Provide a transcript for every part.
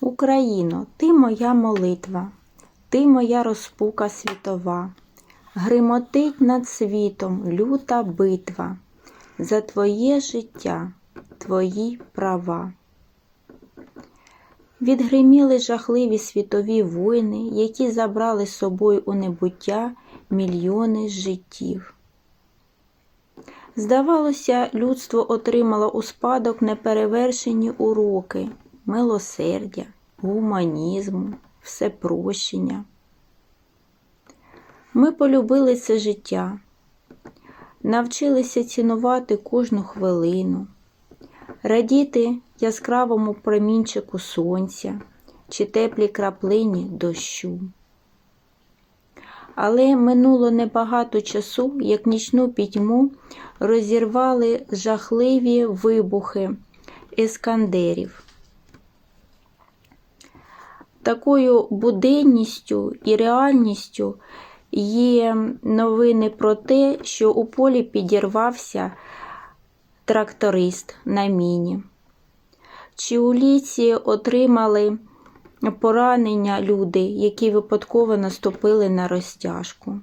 Україно, ти моя молитва, ти моя розпука світова, гримотить над світом люта битва за твоє життя, твої права. Відгриміли жахливі світові війни, які забрали з собою у небуття мільйони життів. Здавалося, людство отримало у спадок неперевершені уроки милосердя, гуманізму, всепрощення. Ми полюбили це життя, навчилися цінувати кожну хвилину, радіти яскравому промінчику сонця чи теплій краплині дощу. Але минуло небагато часу, як нічну пітьму розірвали жахливі вибухи ескандерів. Такою буденністю і реальністю є новини про те, що у полі підірвався тракторист на міні. Чи у ліці отримали поранення люди, які випадково наступили на розтяжку.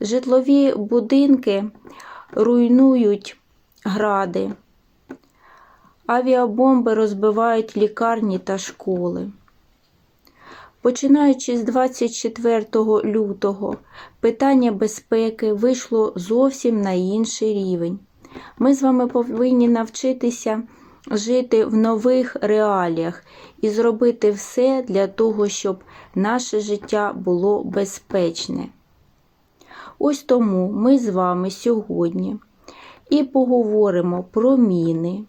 Житлові будинки руйнують гради, авіабомби розбивають лікарні та школи. Починаючи з 24 лютого, питання безпеки вийшло зовсім на інший рівень. Ми з вами повинні навчитися жити в нових реаліях і зробити все для того, щоб наше життя було безпечне. Ось тому ми з вами сьогодні і поговоримо про міни,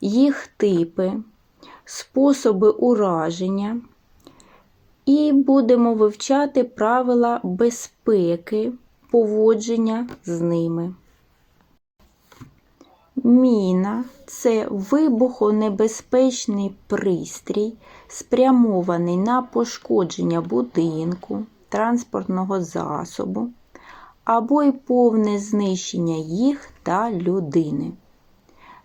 їх типи, способи ураження, і будемо вивчати правила безпеки, поводження з ними. Міна це вибухонебезпечний пристрій, спрямований на пошкодження будинку, транспортного засобу або й повне знищення їх та людини.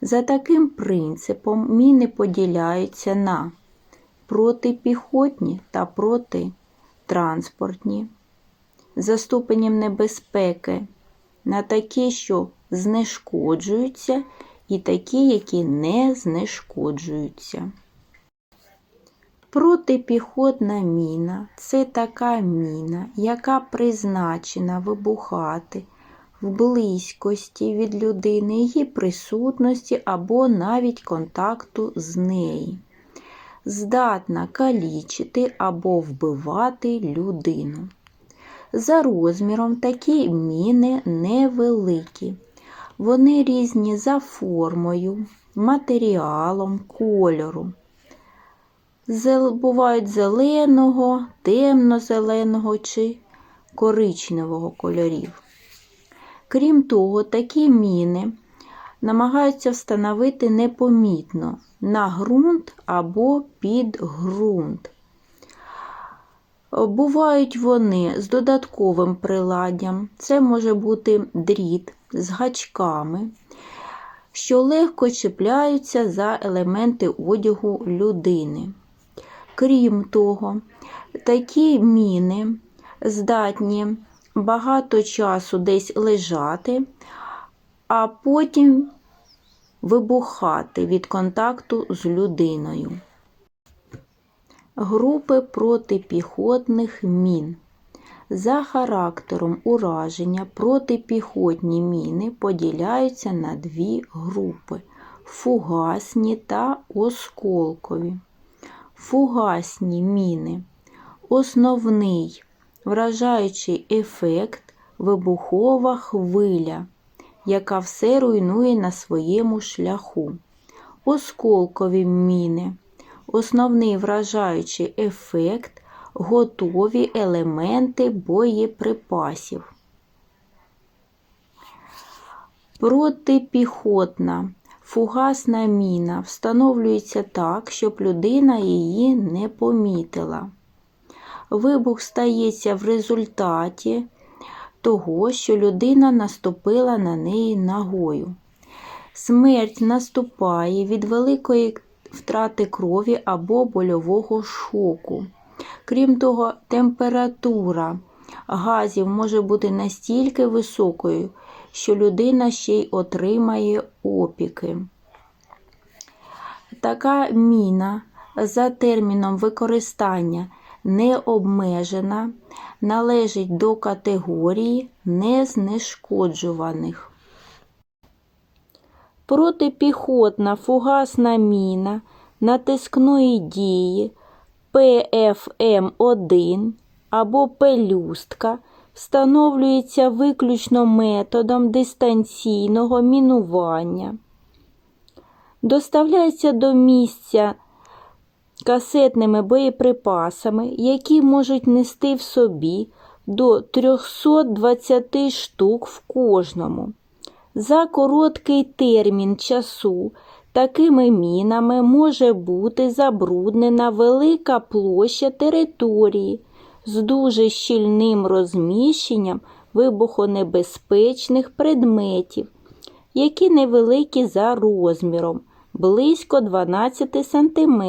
За таким принципом міни поділяються на протипіхотні та протитранспортні. За ступенем небезпеки на такі, що знешкоджуються, і такі, які не знешкоджуються. Протипіхотна міна це така міна, яка призначена вибухати в близькості від людини, її присутності або навіть контакту з нею. Здатна калічити або вбивати людину. За розміром такі міни невеликі. Вони різні за формою, матеріалом, кольором. Бувають зеленого, темно-зеленого чи коричневого кольорів. Крім того, такі міни намагаються встановити непомітно на ґрунт або під ґрунт. Бувають вони з додатковим приладдям. Це може бути дріт з гачками, що легко чіпляються за елементи одягу людини. Крім того, такі міни здатні багато часу десь лежати, а потім вибухати від контакту з людиною. Групи протипіхотних мін. За характером ураження протипіхотні міни поділяються на дві групи фугасні та осколкові. Фугасні міни. Основний вражаючий ефект вибухова хвиля, яка все руйнує на своєму шляху. Осколкові міни. Основний вражаючий ефект готові елементи боєприпасів. Протипіхотна фугасна міна встановлюється так, щоб людина її не помітила. Вибух стається в результаті того, що людина наступила на неї ногою. Смерть наступає від великої втрати крові або больового шоку. Крім того, температура газів може бути настільки високою, що людина ще й отримає опіки. Така міна за терміном використання не обмежена, належить до категорії незнешкоджуваних. Протипіхотна фугасна міна натискної дії ПФМ1 або пелюстка встановлюється виключно методом дистанційного мінування. Доставляється до місця касетними боєприпасами, які можуть нести в собі до 320 штук в кожному. За короткий термін часу такими мінами може бути забруднена велика площа території з дуже щільним розміщенням вибухонебезпечних предметів, які невеликі за розміром, близько 12 см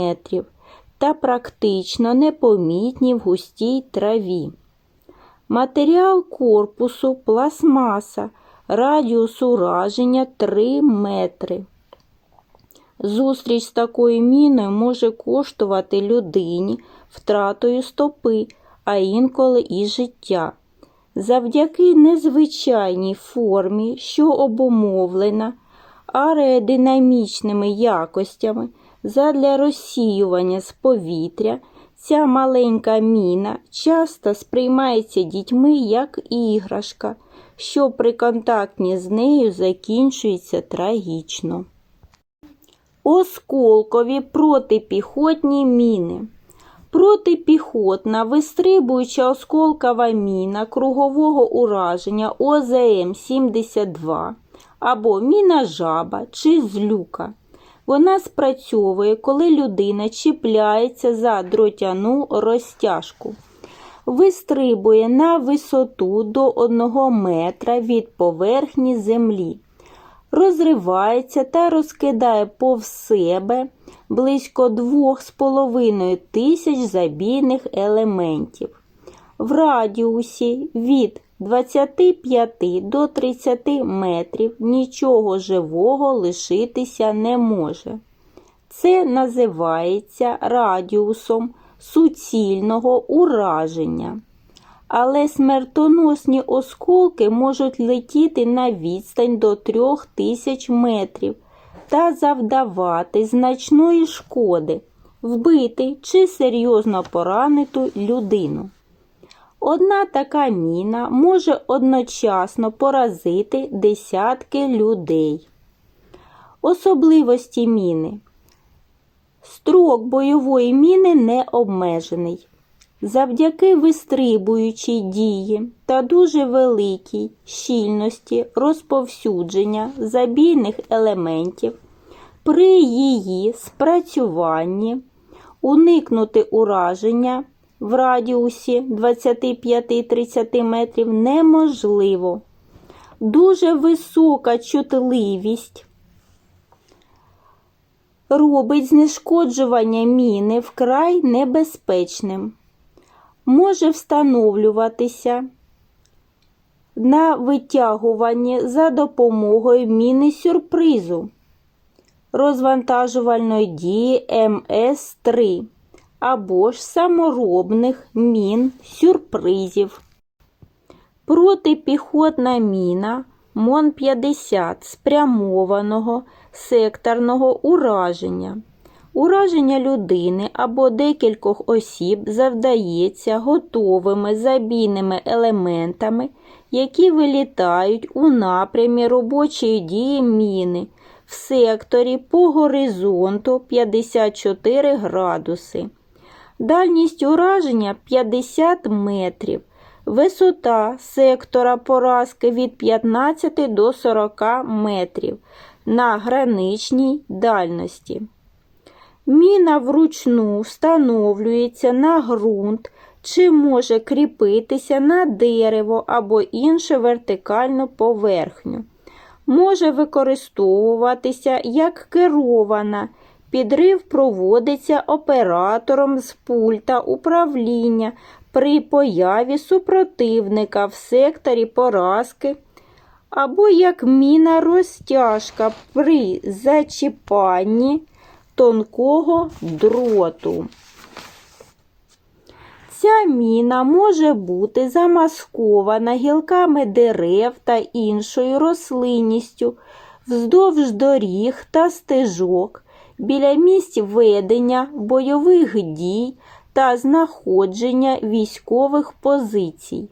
та практично непомітні в густій траві. Матеріал корпусу пластмаса, радіус ураження 3 метри. Зустріч з такою міною може коштувати людині втратою стопи, а інколи і життя. Завдяки незвичайній формі, що обумовлена аеродинамічними якостями задля розсіювання з повітря, ця маленька міна часто сприймається дітьми як іграшка, що при контакті з нею закінчується трагічно. Осколкові протипіхотні міни. Протипіхотна вистрибуюча осколкова міна кругового ураження ОЗМ-72 або міна жаба чи злюка. Вона спрацьовує, коли людина чіпляється за дротяну розтяжку. Вистрибує на висоту до 1 метра від поверхні землі розривається та розкидає повз себе близько 2,5 тисяч забійних елементів. В радіусі від 25 до 30 метрів нічого живого лишитися не може. Це називається радіусом суцільного ураження але смертоносні осколки можуть летіти на відстань до трьох тисяч метрів та завдавати значної шкоди, вбити чи серйозно поранити людину. Одна така міна може одночасно поразити десятки людей. Особливості міни. Строк бойової міни не обмежений. Завдяки вистрибуючій дії та дуже великій щільності розповсюдження забійних елементів при її спрацюванні уникнути ураження в радіусі 25-30 метрів неможливо. Дуже висока чутливість робить знешкоджування міни вкрай небезпечним. Може встановлюватися на витягуванні за допомогою міни сюрпризу. Розвантажувальної дії МС3 або ж саморобних мін сюрпризів. Протипіхотна міна МОН-50 спрямованого секторного ураження. Ураження людини або декількох осіб завдається готовими забійними елементами, які вилітають у напрямі робочої дії міни в секторі по горизонту 54 градуси. Дальність ураження 50 метрів. Висота сектора поразки від 15 до 40 метрів на граничній дальності. Міна вручну встановлюється на ґрунт чи може кріпитися на дерево або іншу вертикальну поверхню. Може використовуватися як керована Підрив проводиться оператором з пульта управління при появі супротивника в секторі поразки або як міна розтяжка при зачіпанні тонкого дроту. Ця міна може бути замаскована гілками дерев та іншою рослинністю вздовж доріг та стежок біля місць ведення бойових дій та знаходження військових позицій.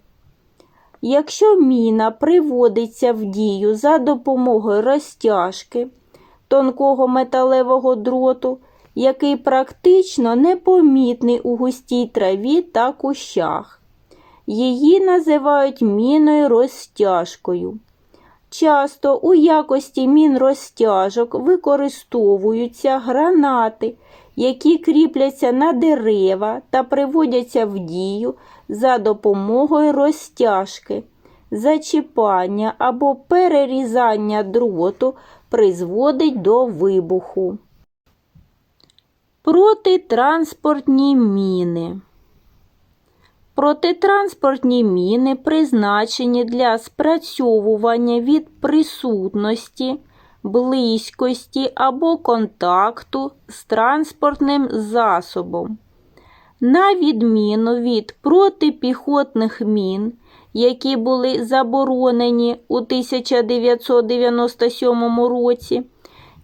Якщо міна приводиться в дію за допомогою розтяжки тонкого металевого дроту, який практично непомітний у густій траві та кущах, її називають міною розтяжкою. Часто у якості мін розтяжок використовуються гранати, які кріпляться на дерева та приводяться в дію за допомогою розтяжки, зачіпання або перерізання дроту призводить до вибуху. Протитранспортні міни. Протитранспортні міни призначені для спрацьовування від присутності, близькості або контакту з транспортним засобом. На відміну від протипіхотних мін, які були заборонені у 1997 році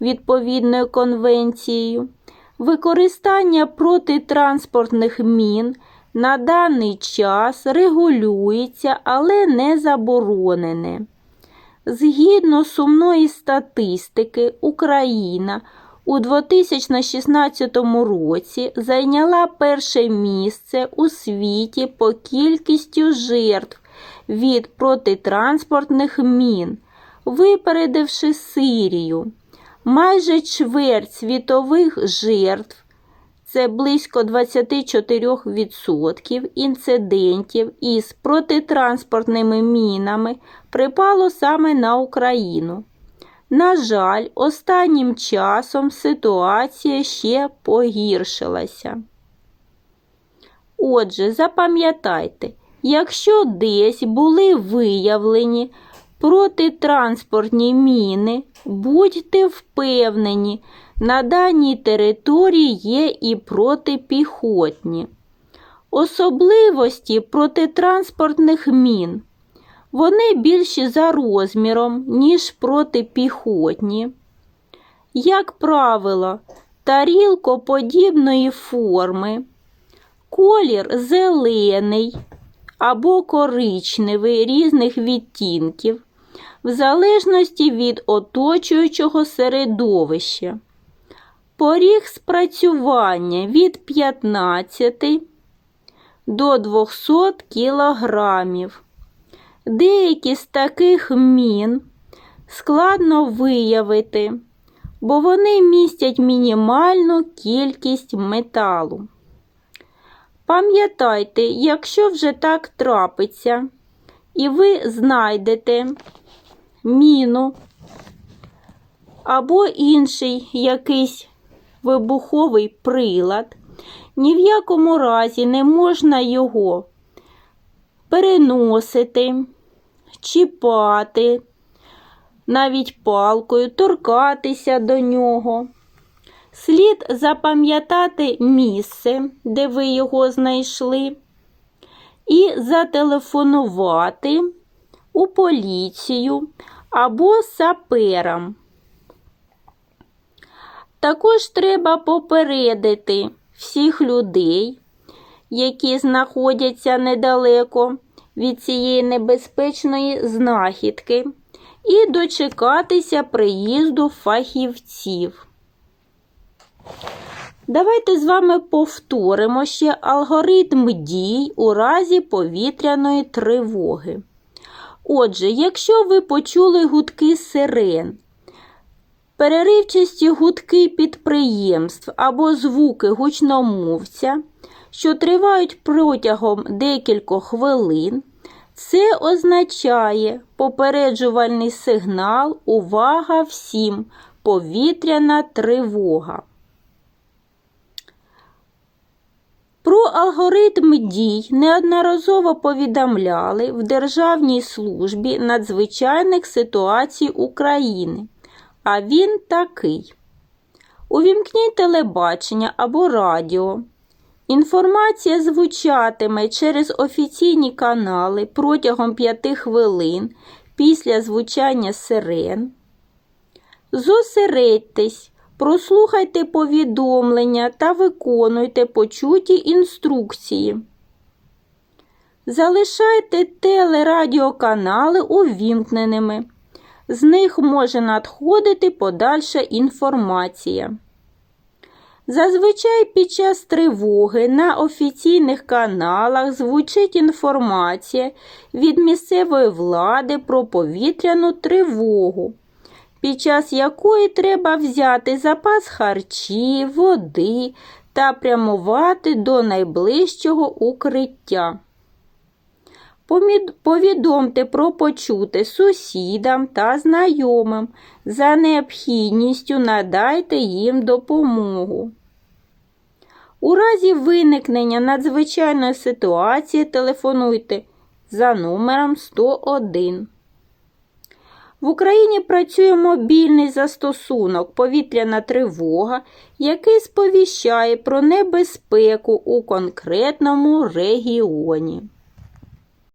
відповідною конвенцією, використання протитранспортних мін на даний час регулюється, але не заборонене. Згідно сумної статистики, Україна у 2016 році зайняла перше місце у світі по кількістю жертв від протитранспортних мін, випередивши Сирію. Майже чверть світових жертв це близько 24% інцидентів із протитранспортними мінами припало саме на Україну. На жаль, останнім часом ситуація ще погіршилася. Отже, запам'ятайте, якщо десь були виявлені протитранспортні міни, будьте впевнені, на даній території є і протипіхотні. Особливості протитранспортних мін. Вони більші за розміром, ніж протипіхотні. Як правило, тарілкоподібної форми, колір зелений або коричневий різних відтінків, в залежності від оточуючого середовища. Поріг спрацювання від 15 до 200 кілограмів. Деякі з таких мін складно виявити, бо вони містять мінімальну кількість металу. Пам'ятайте, якщо вже так трапиться, і ви знайдете міну або інший якийсь вибуховий прилад, ні в якому разі не можна його переносити, чіпати, навіть палкою, торкатися до нього. Слід запам'ятати місце, де ви його знайшли, і зателефонувати у поліцію або саперам. Також треба попередити всіх людей, які знаходяться недалеко від цієї небезпечної знахідки, і дочекатися приїзду фахівців. Давайте з вами повторимо ще алгоритм дій у разі повітряної тривоги. Отже, якщо ви почули гудки сирен, переривчасті гудки підприємств або звуки гучномовця, що тривають протягом декількох хвилин. Це означає попереджувальний сигнал Увага всім, повітряна тривога. Про алгоритм дій неодноразово повідомляли в Державній службі надзвичайних ситуацій України а він такий. Увімкніть телебачення або радіо. Інформація звучатиме через офіційні канали протягом 5 хвилин після звучання сирен. Зосередьтесь, прослухайте повідомлення та виконуйте почуті інструкції. Залишайте телерадіоканали увімкненими. З них може надходити подальша інформація. Зазвичай під час тривоги на офіційних каналах звучить інформація від місцевої влади про повітряну тривогу, під час якої треба взяти запас харчів, води та прямувати до найближчого укриття. Повідомте про почуте сусідам та знайомим. За необхідністю надайте їм допомогу. У разі виникнення надзвичайної ситуації телефонуйте за номером 101. В Україні працює мобільний застосунок повітряна тривога, який сповіщає про небезпеку у конкретному регіоні.